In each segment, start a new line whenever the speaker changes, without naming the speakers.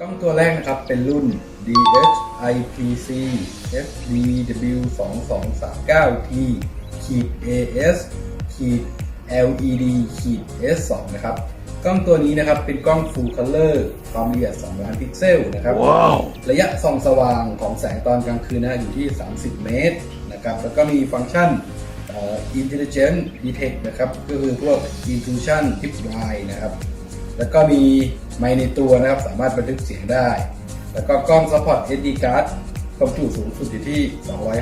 ล้องตัวแรกนะครับเป็นรุ่น DHIPC FDW 2 2 3 9 T ขีด AS ขีด LED ขีด S 2 นะครับ กล้องตัวนี้นะครับเป็นกล้อง Full Color ความละเอียด 2 ล้านพิกเซลนะครับระยะส่องสว่างของแสงตอนกลางคืนนะฮะอยู่ที่ 30 เมตรนะครับ แล้วก็มีฟังก์ชันเอ่อ Intelligent Detect นะครับ ก็คือพวก Intrusion Tip Wide นะครับ แล้วก็มี ไมค์ในตัวนะครับสามารถบันทึกเสียงได้ แล้วก็กล้อง Support SD card ความจุสูงสุดอยู่ที่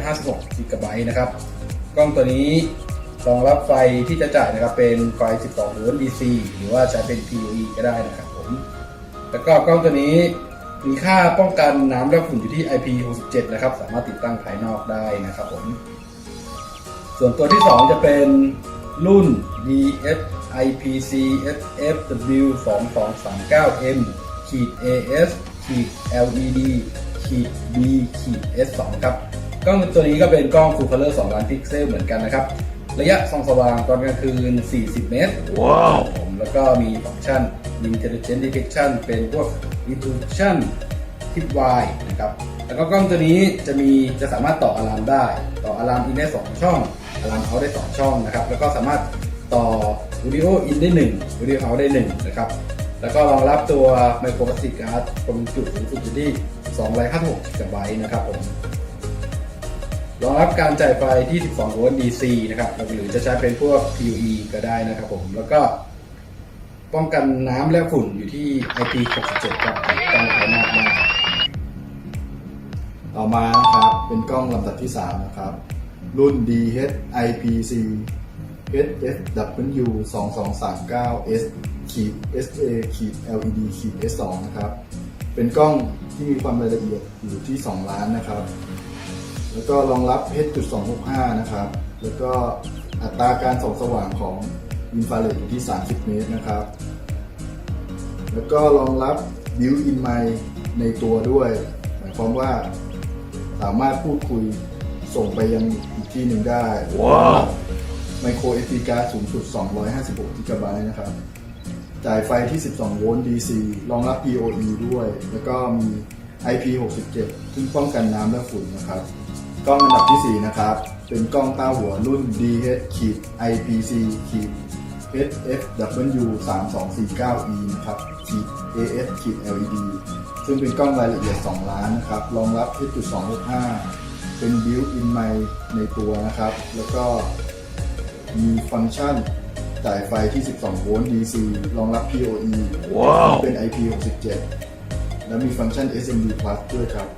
256 GB นะครับ กล้องตัวนี้รองรับไฟที่จะจ่ายนะครับเป็นไฟ 12 โวลต์ DC หรือว่าใช้เป็น PoE ก็ได้นะครับผม แล้วก็กล้องตัวนี้มีค่าป้องกันน้ำและฝุ่นอยู่ที่ IP67 นะครับ สามารถติดตั้งภายนอกได้นะครับผม ส่วนตัวที่ 2 จะเป็นรุ่น DF IPC FFW 2239M ขีด AS ขีด LED ขีด B ขีด S2 ครับ กล้องตัวนี้ก็เป็นกล้อง Full Color 2 ล้านพิกเซลเหมือนกันนะครับ ระยะส่องสว่างตอนกลางคืน 40 เมตร
ว้าว
ผมแล้วก็มีฟังก์ชัน Intelligent Detection เป็นพวก Intrusion Tip Wide นะครับ แล้วก็กล้องตัวนี้จะมีจะสามารถต่ออะลามได้ ต่ออะลามอินได้ 2 ช่องอะลามเอาได้ 2 ช่องนะครับ แล้วก็สามารถต่อ Audio In ได้1 Audio Out ได้1นะครับแล้วก็รองรับตัว Micro SD Card ความจุสูงสุดอยู่ที่256 GB นะครับผมรองรับการจ่ายไฟที่ 12 โวลต์ DC นะครับหรือจะใช้เป็นพวก PoE ก็ได้นะครับผมแล้วก็ป้องกันน้ำและฝุ่นอยู่ที่ IP67 ครับต้องภายนอกมาก
ต่อมานะครับเป็นกล้องลำดับที่ 3 นะครับ รุ่น DHIPC S F W 2239 S ขีด SA ขีด LED ขีด S2 นะครับ เป็นกล้องที่มีความรายละเอียดอยู่ที่ 2 ล้านนะครับ แล้วก็รองรับ H.265 นะครับ แล้วก็อัตราการส่องสว่างของอินฟราเรดอยู่ที่ 30 เมตรนะครับ แล้วก็รองรับ built-in mic ในตัวด้วย หมายความว่าสามารถพูดคุยส่งไปยังอีกที่หนึ่งได้
ว้าว
ไมโคร SD card สูงสุด 256 GB นะครับ จ่ายไฟที่ 12 โวลต์ DC รองรับ PoE ด้วย แล้วก็มี IP67 ซึ่งป้องกันน้ำและฝุ่นนะครับ กล้องอันดับที่ 4 นะครับ เป็นกล้องต้าหัวรุ่น DH IPC HFW 3249E นะครับ AS LED ซึ่งเป็นกล้องรายละเอียด 2 ล้านนะครับ รองรับ H.265 เป็น built-in mic ในตัวนะครับ แล้วก็ มีฟังก์ชันจ่ายไฟที่ 12 โวลต์ DC รองรับ PoE
ว้าว
เป็น IP67 และมีฟังก์ชัน SMD Plus ด้วยครับ